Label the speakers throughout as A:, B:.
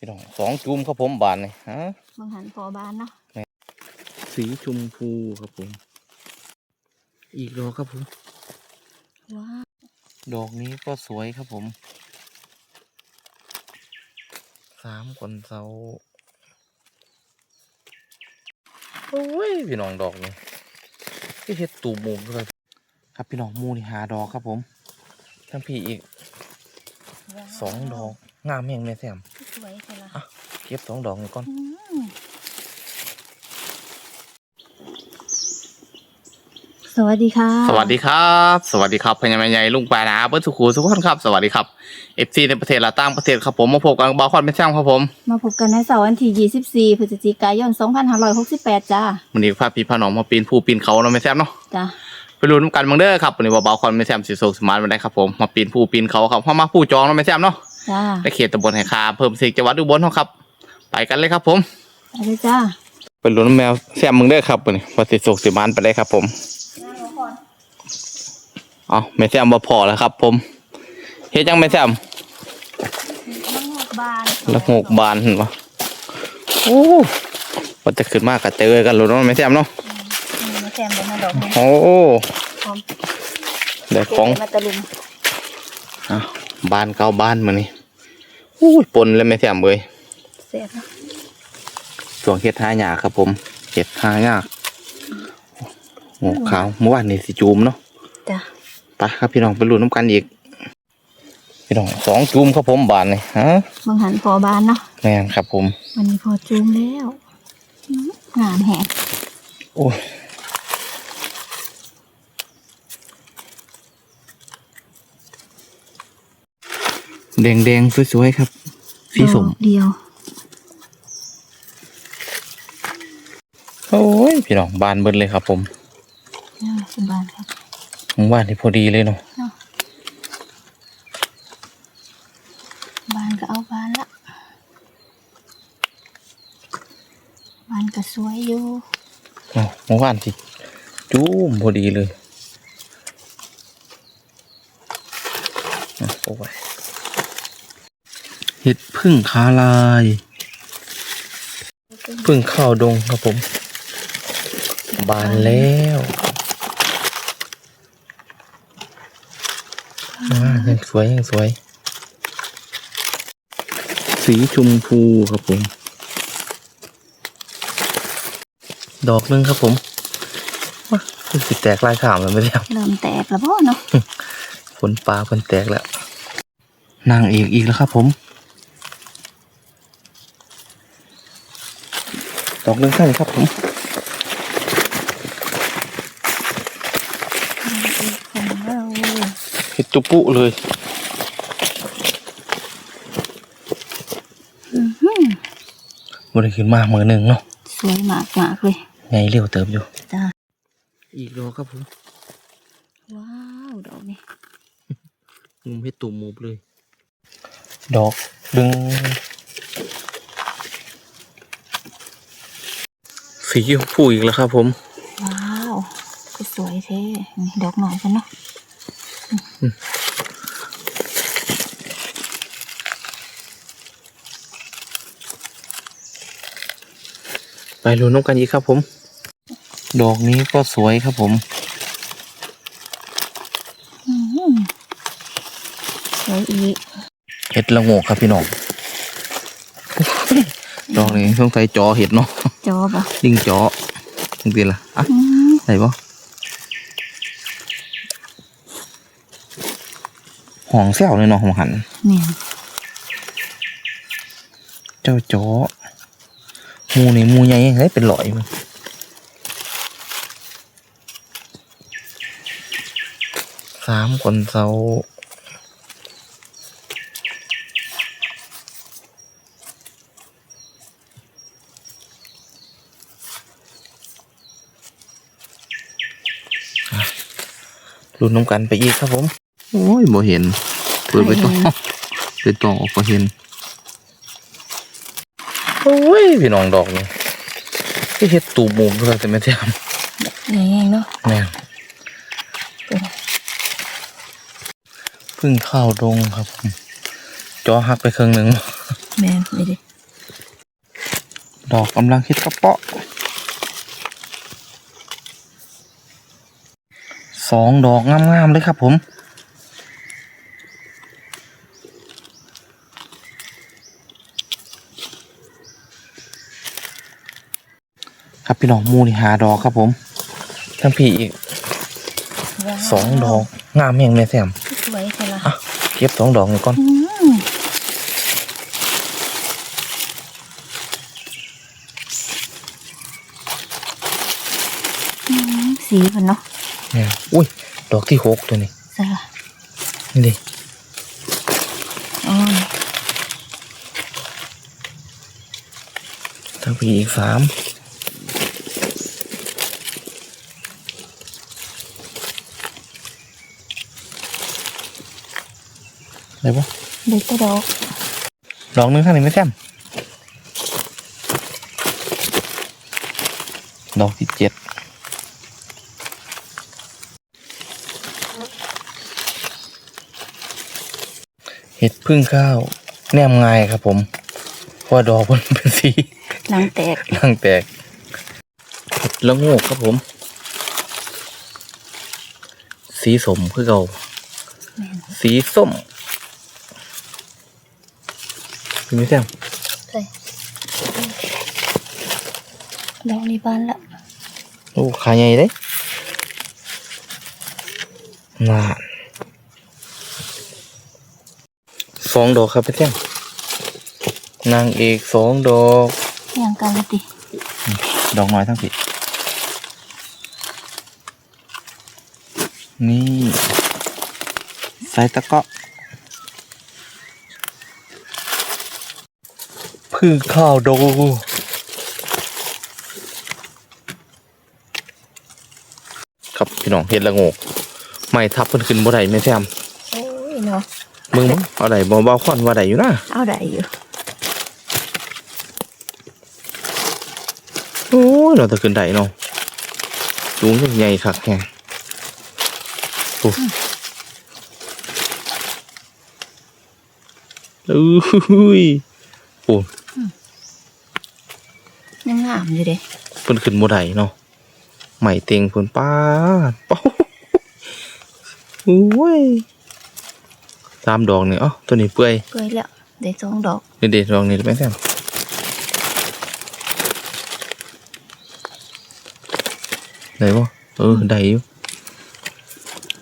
A: พี่น้องสองจุ่มครับผมบานนี่ฮะ
B: บางหันพอบานเนาะ
A: สีชมพูครับผม อีกดอกครับผม
B: ว้าว
A: ดอกนี้ก็สวยครับผมสามคนเสาโอ้ยพี่น้องดอกนี่ที่เฮ็ดตูมุมเลยครับพี่น้องหมูนี่หาดอกครับผมทั้งพี่อีก
B: ว้าว
A: สองดอกงามแม่งแม่แซม
B: ส วยใช่ละ
A: อะเก็บสองดอกนี่ก่อน
B: อืมสวัสดีค่ะ
A: สวัสดีครับ สวัสดีครับพญาแม่ใหญ่ลุงปานาเบิ้ลสุขูสุขคนครับ สวัสดีครับเอฟซีในประเทศและต่างประเทศครับผมมาพบกับบาคอนเป็นแซมครับผม
B: มาพบกันในเสาร์วันที่24พฤศจิกายน 2568 จ้า
A: วันนี้พาพี่พาน้องมาปีนภูปีนเขาเนาะไม่แซมเนาะ
B: จ้า
A: ไปรู้น้ำกันบังเด้อครับวันนี้บาคอนไม่แซมสิโศกสมานมาได้ครับผมมาปีนภูปีนเขาครับเข้ามาผู้จองเนาะไม่แซมเนาะ
B: จ้า
A: ในเขตตำบลแห่งคาเพิ่มสิกจังหวัดอุบลเนาะครับ ไปกันเลยครับ ผม
B: ไปเลยจ้า
A: ไปรู้น้ำแมวแซมมึงเด้อครับวันนี้พอสิโศกสมานไปได้ครับ ผมเอาไม่แซมบ่พอแล้วครับ ผมเฮ็ดจังไม่แซม
B: น้ำหกบาน
A: ละหกบานเห็นปะโอ้ว่าจะขึ้นมากกับเจอกันหรือเนาะไม่แซมเนาะ
B: นี่มาแซมบนหน้าดอกนี้
A: โอ้
B: พร้อม
A: เดี๋ยวของ
B: มาตะลุม
A: อะบ้านเก่าบ้านมานี่โอ้ยปนเลยไม่แซมเลย
B: เสียบนะ
A: ช่วงเฮ็ดหายากครับผมเฮ็ดหายากโอ้ขาวเมื่อวานนี่สิจูมเนาะ
B: จ้า
A: ไปครับพี่น้องไปลุ้นน้ำกันอีก พี่น้องสองจูมครับผมบานนี่ฮะ
B: บางหันพอบานเนาะ
A: แม่นครับผม
B: วันนี้พอจูมแล้วอืมงามแหง
A: โอ้ย แดงแดงๆสวยๆครับ สีสม
B: ดอกเดียว
A: โอ้ย พี่น้องบานเบิดเลยครับ ผม
B: น่าสบานครับ
A: ผมว่านี่พอดีเลยเนาะ
B: เนาะบานก็เอาบานละบานก็สวยอยู่
A: เอาเมื่อวานสิจู้มพอดีเลยเอาโอ้ย เห็ดพึ่งคาลาย พึ่งข้าวดงครับผม บานแล้วอ่ายังสวยยังสวย สีชมพูครับผม ดอกหนึงครับผมว้าคือสิแตกลายขามแล้วไม่ได้ครับ
B: เริ่มแตกแล้วพ่อเนาะ
A: ฝนปลาฝนแตกแล้วนางเอกอีกแล้วครับผม ดอกหนึงสั้นครับผม
B: ของเรา
A: เห็ดตุปุเลย
B: อื้อหือ
A: มันได้ขึ้นมามือหนึ่งเนาะ
B: สวยมากมากๆเลย
A: ไงเร็วเติมอยู่
B: จ้า
A: อีกดอกครับผม
B: ว้าวดอกนี้
A: มุมเห็ดตุ่มมุบเลย ดอกดึง สีชมพูอีกแล้วครับผม
B: ว้าวก็สวยแท้นี่ดอกหน่อยกันเนาะ
A: ไปลุ้นน้ำกันอีกครับผม ดอกนี้ก็สวยครับผม
B: อื้อหือสวยอีก
A: เห็ดละโงกครับพี่น้อง ดอกนี้ต้องใส่จอเห็ดเนาะ
B: จอบอะ
A: ลิงจอจริงๆล่ะอะ
B: อืม
A: ใส่ปะหองแซวเลยเนาะหองหัน
B: เนี่ย
A: เจ้าจอหมูนี่หมูใหญ่เฮ้ยเป็นหลอยมันสามคนเสา รุ่นน้ำกันไปอีกครับผม โอ้ยบ่เห็นเปิดไปต่อไปต่อออกก็เห็นโอ้ยพี่น้องดอกนี่ที่เฮ็ดตูมุมเลยแต่ไม่ได้ท
B: นี่ไงเนาะำ
A: แม่นพึ่งข้าวดงครับผมจอหักไปครึ่งหนึ่ง
B: อแม่นนี่ดิ
A: ดอกกำลังคิดกระเปาะ สองดอกงามๆเลยครับผม ครับพี่น้องหมูนี่หาดอกครับผม ทั้งพี่อีกสองดอกงามแห่งแม่แซม
B: สวยใช่ละ
A: อะเก็บสองดอกนี่ก่อน
B: อืมอืมสีมันเนาะ
A: เนี่ยอุ้ย ดอกที่หกตัวนี้
B: ใช่ละ
A: นี่ดิ
B: อ๋อ
A: ทั้งพี่อีกสามอะไรวะ
B: เด็กกระดอก
A: ดอกหนึงข้างนี้ไม่แซมดอกที่เจ็ดเห็ด พึ่งข้าวแนมง่ายครับ ผมเพราะว่าดอกมันเป็นสี
B: หนังแตก
A: นั่งแตกเห็ดละโงกครับผม สีสมคือเก่า
B: แม่น
A: สีส้มคุณไม่แซม
B: ใช่ดอกนี้บานละ
A: โอ้ขาใหญ่เลยน่าส องดอกครับพี่แซมนางเอกสองดอก
B: อย่างกันเลยติ
A: ดอกน้อยทั้งสินี่ใส่ตะเกาะพึ่งข้าวโดครับพี่น้องเห็ดละโงกไม่ทับเพิ่นขึ้นบ่ได้แม่แซม
B: โอ้ยเนาะ
A: มึงมึงเอาได้บ่บ่าวคอนว่าได้อยู่นะ
B: เอาได้อยู่
A: โอ้ยเราจะขึ้นได้เนาะสูงจังใหญ่คักแฮงโอ้อุ้ยโอ้
B: ยังงามอยู่เด้
A: เพิ่นขึ้นบ่ได้เนาะใหม่เต็งเพิ่นป้าดเป้าโอ้ย สามดอกนี่เอ้าตัวนี้เปื่อย
B: เปื่อยแล้วได้สองดอก
A: เด็ดๆดอกนี้ได้ไหมแซมได้บ่เออได้อยู่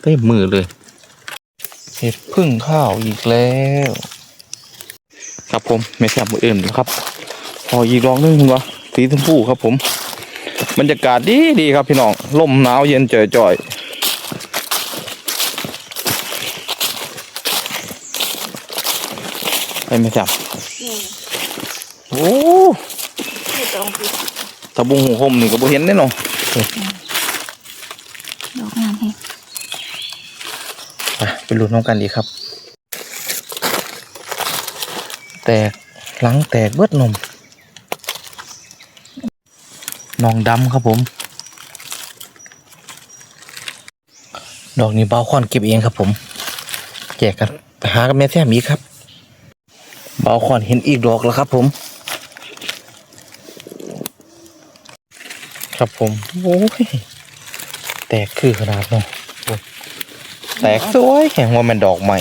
A: เต็มมือเลย เห็ดพึ่งข้าวอีกแล้ว ครับผมไม่แซมมืออื่นครับพออีกรองนึงวะสีชมพูครับผม บรรยากาศดีดีครับพี่น้องลมหนาวเย็นจ่อยๆ ไปไม่แซมโอ้
B: ไม่ต้องปิด
A: ตะบุงหูห่มนี่ก็บ่เห็นแน่นอน
B: ดอกงามแฮง
A: ไปไปลุ้นน้องกันดีครับ แตกหลังแตกเบิดนมน้องดำครับผม ดอกนี้เบาคอนเก็บเองครับผม แจกกันไปหากับแม่แท้มีครับ เบาคอนเห็นอีกดอกแล้วครับผม ครับผม โอ้ย แตกคือขนาดเนาะโอ้ยแตกสวยแห่งว่ามันดอกใหม่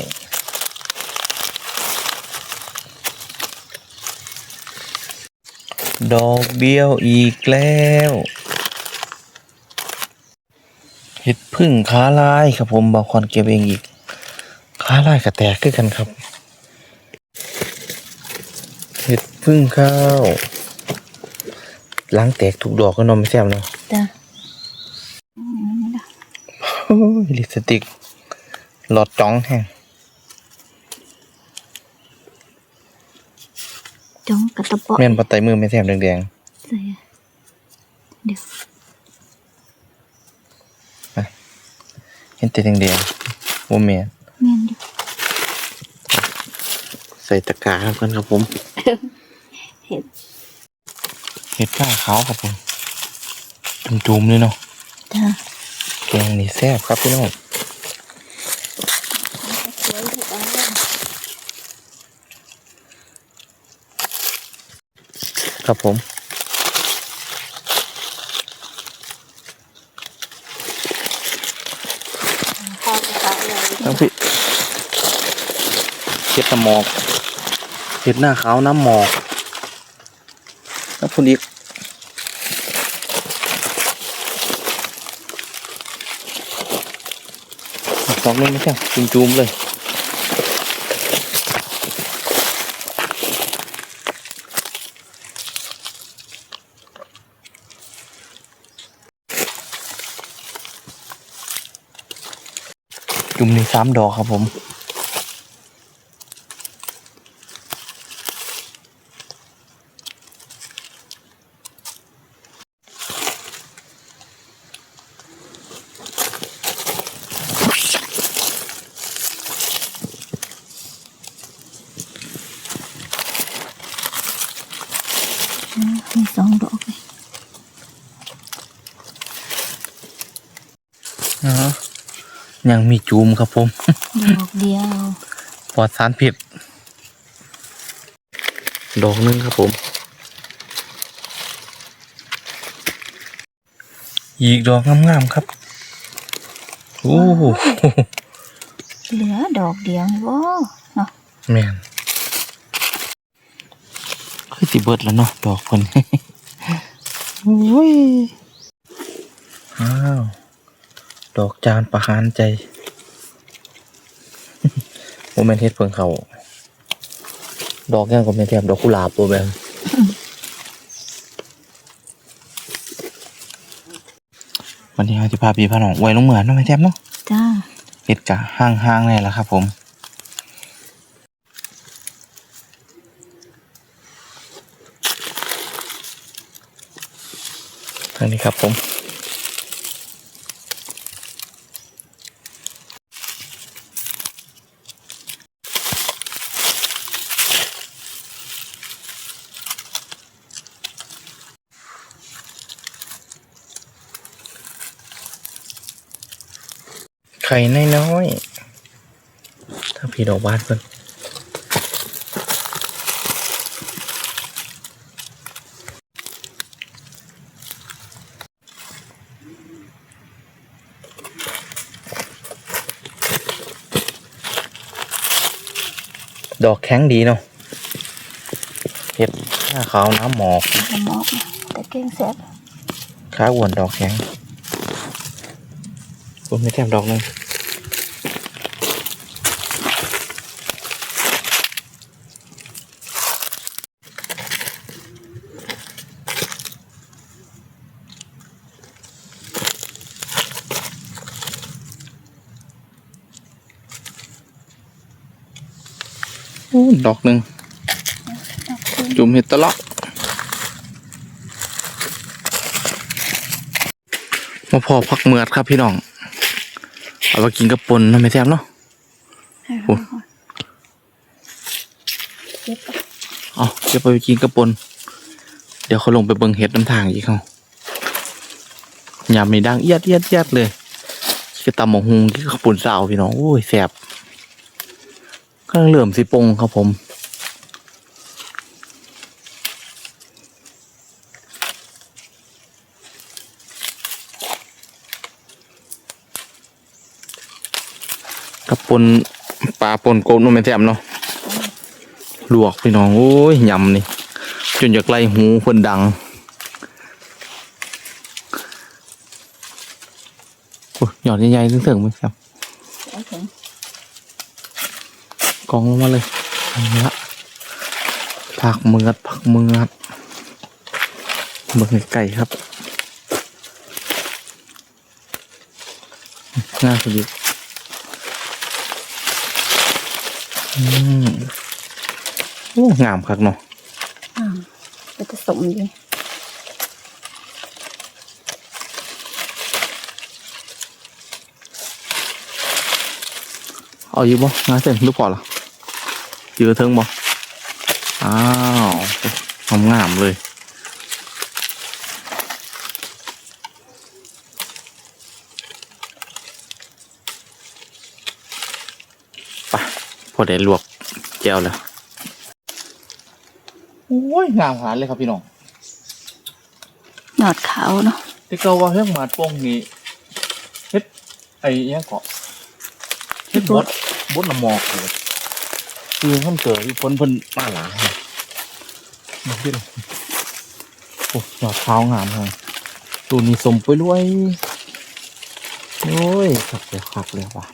A: ดอกเดียวอีกแล้วเห็ดพึ่งขาลายครับผมบางคนเก็บเองอีกขาลายกับแตกคือกันครับ เห็ด พึ่งข้าวล้างแตกถูกดอกก็นอนไม่แซ่บเนาะ
B: จ้ะอืมนี่ล่ะ
A: โอ้ยลิปสติก หลอดจ้องแห้ง
B: จ้องกระตะเปาะ
A: แม่นปะไตมือไม่แซ่บแดง
B: ใส่เดี๋ยว
A: ๆเห็นแต่แดงๆว่าแม่น
B: แม่นอยู่
A: ใส่ตะกร้าครับกันครับผม
B: เห็ด
A: เห็ดก้าขาวครับผมจุ่มๆเลยเนาะ
B: จ้ะ
A: แกงนี่แซ่บครับพี่น้อง
B: สวยทุกอันเลย
A: ครับผม
B: ข้าวกระเลย
A: ทั้งพี่เห็ดน้ำหมอกเห็ดหน้าขาวน้ำหมอก แล้วพุ่นอีกสองนึงไม่ใช่จุ่มจุ่มๆเลยจุ่มในสามดอกครับผม
B: สองดอกเลย
A: นะฮะ ยังมีจูมครับผม
B: ดอกเดียว
A: ปลอดสารพิษดอกหนึงครับผม อีกดอกงามๆครับโอ้โห
B: เหลือดอกเดียวนี่บ่เนาะ
A: แมนคือสิเบิดแล้วเนาะดอกคนโอ้ยอ้าว ดอกจานประหารใจโมเมนเฮ็ดเพิ่งเขาดอกแก้งก็ไม่นแทบดอกกุหลาบตัวแบบวันนี้เราจะพาพี่พาน้องไว้ลงเหมือนเนาะไม่แทบเนาะ
B: จ้า
A: เห็ดกะห้างๆเลยละครับ ผมทางนี้ครับผม ข่น้อยๆถ้าพี่ดอกบานเพิ่นดอกแข็งดีเนาะเห็ดหน้าขาวน้ำหมอก
B: น้ำหมอกนะแต่เก่งแซ่บ
A: ขาอ้วนดอกแข็ง ผมไม่แถมดอกหนึงอู้ดอกหนึ่งจุ่มเห็ดตะเลาะมาพอพักเมือดครับพี่น้อง เอาไปกินกับปนนะไม่แซ่บเนาะโอ้
B: เก็บไป
A: เอาเดี๋ยวไปกินกับปน เดี๋ยวเขาลงไปเบิ่งเห็ดน้ำทางอีกเขายำนี่ดังเอียดเอียดเอียดเลยก็ตำหมกฮุงที่ข้าวปุ่นสาวพี่น้องโอ้ยแซ่บก็เหลื่อมสิปงครับผม กับปนปลาปนโกบนู่นไม่แซ่บเนาะลวกพี่น้องโอ้ยยำนี่จนอยากไล่หูคนดังโอ้ยหยอดใหญ่ๆถึงๆไหมครับ
B: เอาถึง
A: กองลงมาเลยเอาละผักเมือดผักเมือดเบิ่งไก่ครับ น่าสนุก อืมโอ้งามคักเนาะ
B: อ่าจะผสมดี
A: เอาอยู่บ่งานเสร็จลูกพอเหรออยู่กระเทิงบ่อ้าวงามงามๆเลย ไปพ อได้ลวกแก้วแล้วโอ้ยงามหาเลยครับพี่น้อง
B: ยอดขาวเนาะ
A: ที่เกาว่าเฮ็ดหมาดโป่งนี่เฮ็ดไอ้เนี้ยเกาะเฮ็ดบดบดละหมอกเลยคือท่านเกิดที่พ้นเพิ่นป้าหลามาขึ้นโอ้ยอดเท้างามเลยตัวนี้สมไปรวยโอ้ยขักเลยขักเลยว่ะ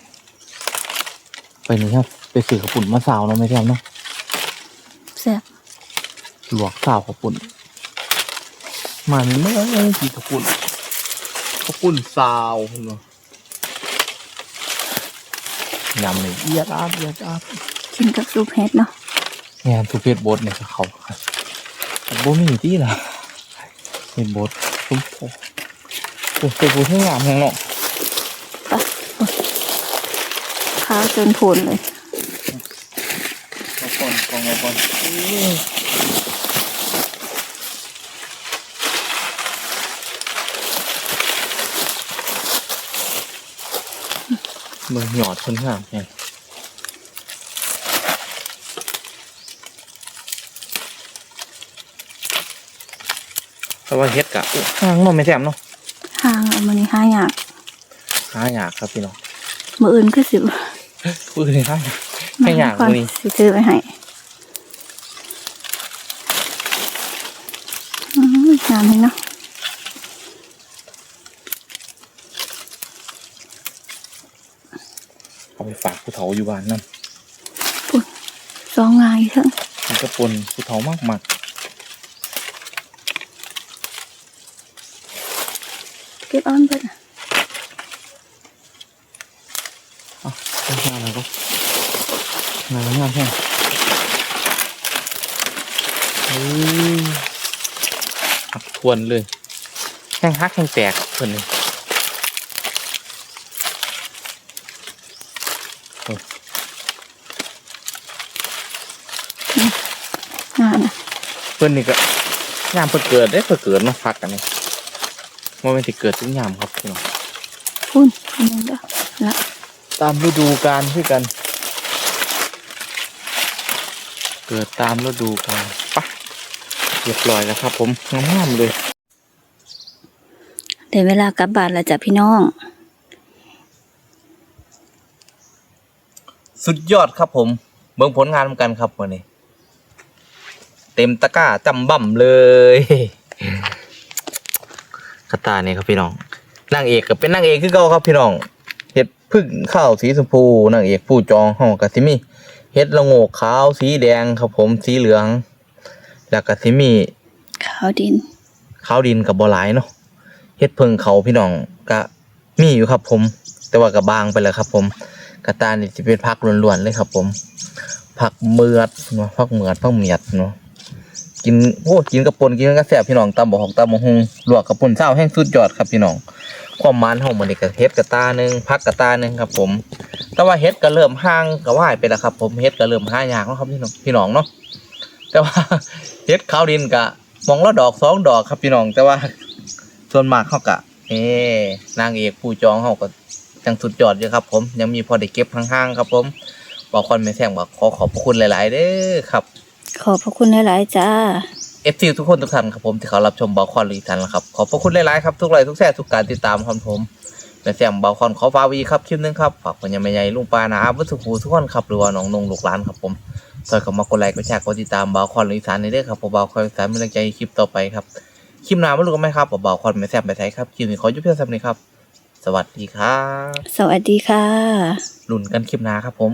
A: ไปนี่ครับ ไปซื้อกระปุ่นมาสาวเนาะไม่ใช่เนาะ
B: แซ่บ
A: ลวกสาวกระปุ่นมันเมื่อกี่กระปุ่นกระปุ่นสาวเนาะยำเลยเอียดอาดเอียดอาด
B: กินกับซุปเห็ดเนาะ
A: งานทูเพชรบดเนี่ยก็เขาครับโบมีที่ละเป็นบดตุ้มโอ้โหเป็นบดที่งามแหงเนาะ
B: ขาวจนผลเลย
A: เอาก่อนกองเอาก่อนมือหยอดคนงามแหงแต่ว่าเฮ็ดกะห่างเนาะไม่แซมเนาะ
B: ห่างเอามานี่ห้าอย่าง
A: หาอยากครับพี่น้อง
B: มืออื่นก็สิบ
A: พูดเลยหาอยากให้อยาก
B: ก่อน
A: มื้อนี้
B: สิซื้อไปให้อืม งามเลยเนาะ
A: เอาไปฝากผู้เฒ่าอยู่บ้านนั่น
B: สองงายเถอะ
A: มันก็ปนผู้เฒ่ามากมาก
B: เก็บเอ้อนเพิ่นน่ะ
A: ๆงานอะไรก็งานงานแค่เฮ้ ยหักทวนเลยแห้งฮักแห้งแตกเพิ่นเลย
B: งานน่ะ
A: เพิ่นนี่ก็ยามเพิ่นเกิดได้เพิ่นเกิดมาพักกันนี่ว่าเป็นที่เกิดทุกยามครับพี่น้อง
B: พุ่นอันนึงเด้อละ
A: ตามฤดูกาลที่กัน เกิดตามฤดูกาลปะ เรียบร้อยแล้วครับ ผมงามๆเลย
B: ได้เวลากลับบ้านแล้วจ้ะพี่น้อง
A: สุดยอดครับผม เบิ่งผลงานนำกันครับวันนี้ เต็มตะกร้าจำบ่ำเลยกระตายนี่ครับพี่น้องนางเอกก็เป็นนางเอกคือเก่าครับพี่น้องเห็ดพึ่งข้าวสีชมพูนางเอกผู้จองห้องกะสิมีเห็ดละโงกขาวสีแดงครับผมสีเหลือง แล้วก็สิมี
B: ขาวดิน
A: ขาวดินกับบอหลายเนาะเฮ็ดเพิงเขาพี่น้องก็มีอยู่ครับผม แต่ว่าก็บางไปแล้วครับผมกระตานี่จะเป็นพักล้วนๆเลยครับ ผมผักเมือดเนาะผักเมือดผักเมียดเนาะกินโอ้กินกระปนกินกระแสบพี่น้องตำบอกของตำบกฮงลวกกระปนเศร้าแห้งสุดยอดครับพี่น้องความมันของมันนี่ก็เฮ็ดกระตาหนึงพักกระตาหนึงครับ ผม แต่ว่าเฮ็ดก็เริ่มห่างก็ว่ายไปแล้วครับ ผมเฮ็ดก็เริ่มหายากแล้วครับพี่น้องพี่น้องเนาะแต่ว่า เฮ็ดขาวดินกะมองละดอกสองดอกครับพี่น้อง แต่ว่า ส่วนมากเขากะเอ้นางเอกผู้จองเขาก็ยังสุดยอดอยู่ครับ ผมยังมีพอได้เก็บห่างๆครับผมบอกคนไม่แซงบอกขอขอบพระคุณหลาย ๆ เด้อครับ
B: ขอบพระคุณหลายๆจ้า
A: เอฟซีทุกคนทุกท่านครับผมที่เขารับชมบอลคอนหรือท่านนะครับขอบพระคุณหลายๆครับทุกไลค์ทุกแซ่ทุกการติดตามครับผมและแซมบอลคอนขอฟ้าวีครับคลิปหนึงครับฝากคนยังไม่ใหญ่ลุงปานะอาวัสุขูทุกคนครับหรือว่าน้องนงลูกหลานครับผม สอยเข้ามากดไลค์กดแชร์กดติดตามบ่าวคอนหรืออีสานในเรื่องครับผมบ่าวคอนอีสานมีแรงใจคลิปต่อไปครับคลิปหน้าไม่รู้กันไหมครับบอกบอกคนไม่แซ่บไม่ใช่ครับคลิปนี้ขอยุบเพียงสำนี้ครับ สวัสดีครับ
B: สวัสดีค่ะ
A: ลุ้นกันคลิปหน้าครับผม